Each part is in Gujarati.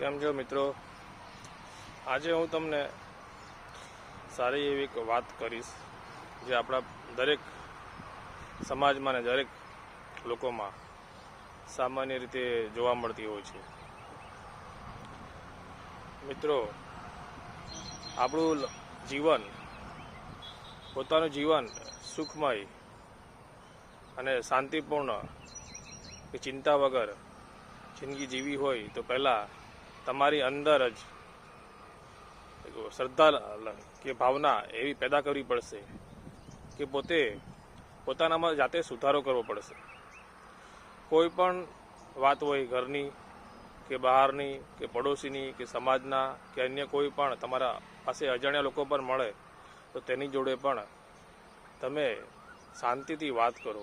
કેમ છો મિત્રો? આજે હું તમને સારી એવી વાત કરીશ, જે આપણા દરેક સમાજમાં ને દરેક લોકોમાં સામાન્ય રીતે જોવા મળતી હોય છે. મિત્રો, આપણું જીવન, પોતાનું જીવન સુખમય અને શાંતિપૂર્ણ, કે ચિંતા વગર જિંદગી જીવી હોય તો પહેલાં તમારી અંદર જ શ્રદ્ધા કે ભાવના એવી પેદા કરવી પડશે કે પોતે પોતાનામાં જાતે સુધારો કરવો પડશે. કોઈ પણ વાત હોય ઘરની કે બહારની કે પડોશીની કે સમાજના કે અન્ય કોઈ પણ તમારા પાસે અજાણ્યા લોકો પણ મળે, તો તેની જોડે પણ તમે શાંતિથી વાત કરો.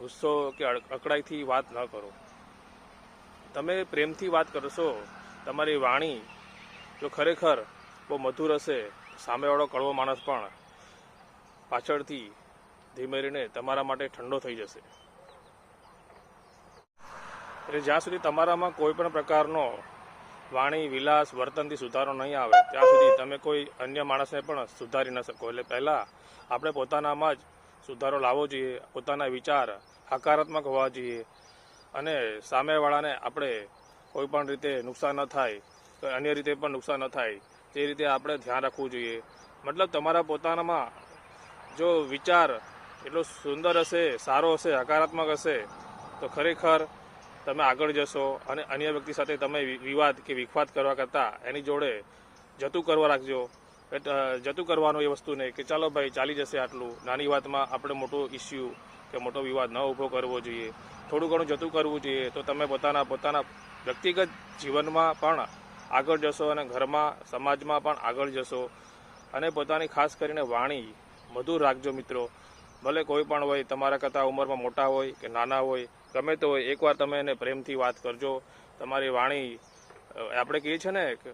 ગુસ્સો કે અકડાઈથી વાત ન કરો. તમે પ્રેમથી વાત કરશો તમારી વાણી જો ખરેખર બહુ મધુર હશે, સામેવાળો કડવો માણસ પણ પાછળથી ધીમે રહીને તમારા માટે ઠંડો થઈ જશે. એટલે જ્યાં સુધી તમારામાં કોઈ પણ પ્રકારનો વાણી, વિલાસ, વર્તનથી સુધારો નહીં આવે, ત્યાં સુધી તમે કોઈ અન્ય માણસને પણ સુધારી ન શકો. એટલે પહેલાં આપણે પોતાનામાં જ સુધારો લાવવો જોઈએ, પોતાના વિચાર હકારાત્મક હોવા જોઈએ અને સામેવાળાને આપણે કોઈ પણ રીતે નુકસાન ન થાય તો અન્ય રીતે પણ નુકસાન ન થાય, તે રીતે આપણે ધ્યાન રાખવું જોઈએ. મતલબ તમારા પોતાનામાં જો વિચાર એટલો સુંદર હશે, સારો હશે, હકારાત્મક હશે, તો ખરેખર તમે આગળ જશો અને અન્ય વ્યક્તિ સાથે તમે વિવાદ કે વિખવાદ કરવા કરતાં એની જોડે જતું કરવા રાખજો. જતું કરવાનું એ વસ્તુ નહીં કે ચાલો ભાઈ ચાલી જશે આટલું. નાની વાતમાં આપણે મોટો ઇસ્યુ કે મોટો વિવાદ ન ઊભો કરવો જોઈએ. થોડું ઘણું જતું કરવું જોઈએ તો તમે પોતાના પોતાના વ્યક્તિગત જીવનમાં પણ આગળ જશો અને ઘરમાં, સમાજમાં પણ આગળ જશો અને પોતાની ખાસ કરીને વાણી, મધુર રાખજો મિત્રો. ભલે કોઈ પણ હોય, તમારા કરતાં ઉંમરમાં મોટા હોય કે નાના હોય, ગમે તે હોય, એકવાર તમે એને પ્રેમથી વાત કરજો. તમારી વાણી આપણે કહીએ છીએ ને કે